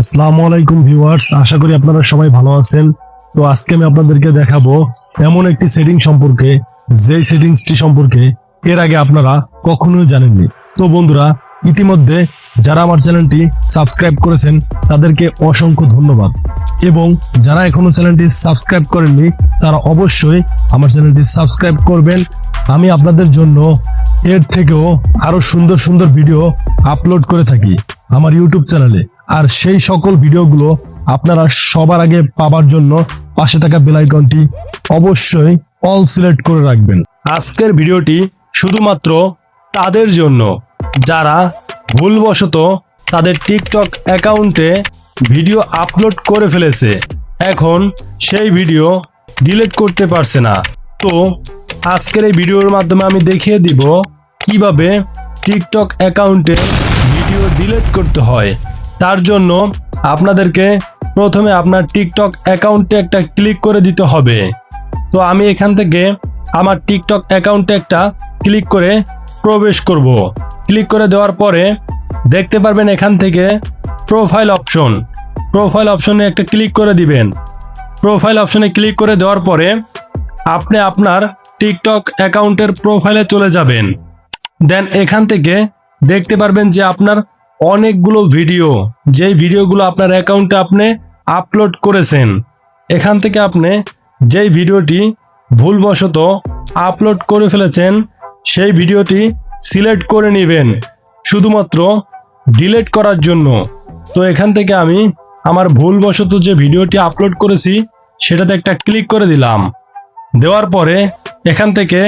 আসসালামু আলাইকুম ভিউয়ার্স, আশা করি আপনারা সবাই ভালো আছেন। তো আজকে আমি আপনাদেরকে দেখাবো এমন একটি সেটিং সম্পর্কে। যে সেটিংসটি সম্পর্কে এর আগে আপনারা কখনোই জানেননি। তো বন্ধুরা, ইতিমধ্যে যারা আমার চ্যানেলটি সাবস্ক্রাইব করেছেন, তাদেরকে অসংখ্য ধন্যবাদ। এবং যারা এখনও চ্যানেলটি সাবস্ক্রাইব করেননি, তারা অবশ্যই আমার চ্যানেলটি সাবস্ক্রাইব করবেন। আমি আপনাদের জন্য এর থেকেও আরও সুন্দর সুন্দর ভিডিও আপলোড করে থাকি আমার ইউটিউব চ্যানেলে। আর সেই সকল ভিডিওগুলো আপনারা সবার আগে পাবার জন্য পাশে থাকা বেলাইকনটি অবশ্যই অল সিলেক্ট করে রাখবেন। আজকের ভিডিওটি শুধুমাত্র তাদের জন্য। যারা ভুলবশত তাদের টিকটক অ্যাকাউন্টে ভিডিও আপলোড করে ফেলেছে, এখন সেই ভিডিও ডিলিট করতে পারছে না। তো আজকের এই ভিডিওর মাধ্যমে আমি দেখিয়ে দিব কীভাবে টিকটক অ্যাকাউন্টে ভিডিও ডিলিট করতে হয়। তার জন্য আপনাদেরকে প্রথমে আপনার টিকটক অ্যাকাউন্টে একটা ক্লিক করে দিতে হবে। তো আমি এখান থেকে আমার টিকটক অ্যাকাউন্টে একটা ক্লিক করে প্রবেশ করব। ক্লিক করে দেওয়ার পরে দেখতে পারবেন এখান থেকে প্রোফাইল অপশন প্রোফাইল অপশনে একটা ক্লিক করে দিবেন। প্রোফাইল অপশনে ক্লিক করে দেওয়ার পরে আপনি আপনার টিকটক অ্যাকাউন্টের প্রোফাইলে চলে যাবেন। দেন এখান থেকে দেখতে পারবেন যে আপনার অনেকগুলো ভিডিও, যেই ভিডিওগুলো আপনার অ্যাকাউন্টে আপনি আপলোড করেছেন, এখান থেকে আপনি যেই ভিডিওটি ভুলবশত আপলোড করে ফেলেছেন, সেই ভিডিওটি সিলেক্ট করে নেবেন, শুধুমাত্র ডিলিট করার জন্য। তো এখান থেকে আমি আমার ভুলবশত যে ভিডিওটি আপলোড করেছি, সেটাতে একটা ক্লিক করে দিলাম। দেওয়ার পরে এখান থেকে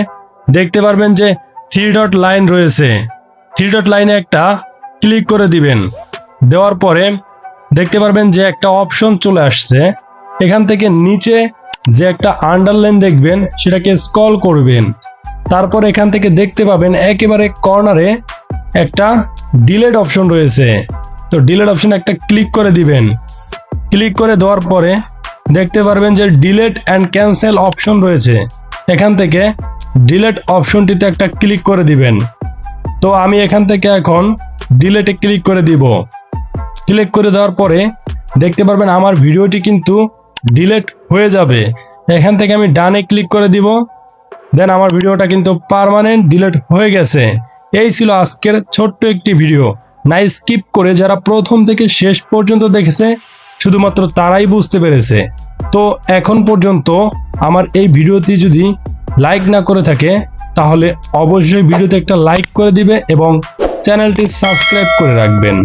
দেখতে পারবেন যে থ্রি ডট লাইন রয়েছে। থ্রি ডট লাইনে একটা ক্লিক করে দিবেন। দেওয়ার পরে দেখতে পারবেন যে একটা অপশন চলে আসছে। এখান থেকে নিচে যে একটা আন্ডারলাইন দেখবেন, সেটাকে স্ক্রল করবেন। তারপর এখান থেকে দেখতে পাবেন একেবারে কর্নারে একটা ডিলেট অপশন রয়েছে। তো ডিলেট অপশন একটা ক্লিক করে দিবেন। ক্লিক করে দেওয়ার পরে দেখতে পারবেন যে ডিলেট অ্যান্ড ক্যান্সেল অপশন রয়েছে। এখান থেকে ডিলেট অপশনটিতে একটা ক্লিক করে দিবেন। তো আমি এখান থেকে এখন ডিলেটে ক্লিক করে দিব। ক্লিক করে দেওয়ার পরে দেখতে পারবেন আমার ভিডিওটি কিন্তু ডিলেট হয়ে যাবে। এখান থেকে আমি ডানে ক্লিক করে দিব। দেন আমার ভিডিওটা কিন্তু পার্মানেন্ট ডিলেট হয়ে গেছে। এই ছিল আজকের ছোট্ট একটি ভিডিও। না স্কিপ করে যারা প্রথম থেকে শেষ পর্যন্ত দেখেছে, শুধুমাত্র তারাই বুঝতে পেরেছে। তো এখন পর্যন্ত আমার এই ভিডিওটি যদি লাইক না করে থাকে তাহলে অবশ্যই ভিডিওতে একটা লাইক করে দিবে এবং চ্যানেলটি সাবস্ক্রাইব করে রাখবেন।